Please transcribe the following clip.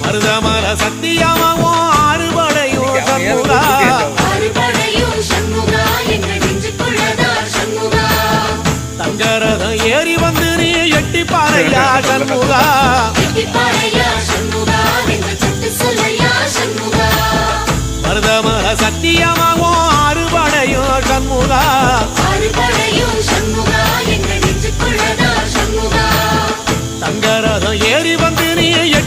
மருதமர சத்தியமாவும் ஆறுபடையும் சண்முகா. தங்கரதம் ஏறி வந்து நீ எட்டி பாறையா சண்முகா. மருதமர சத்தியமாவும் ஆறுபடையும் சண்முகா.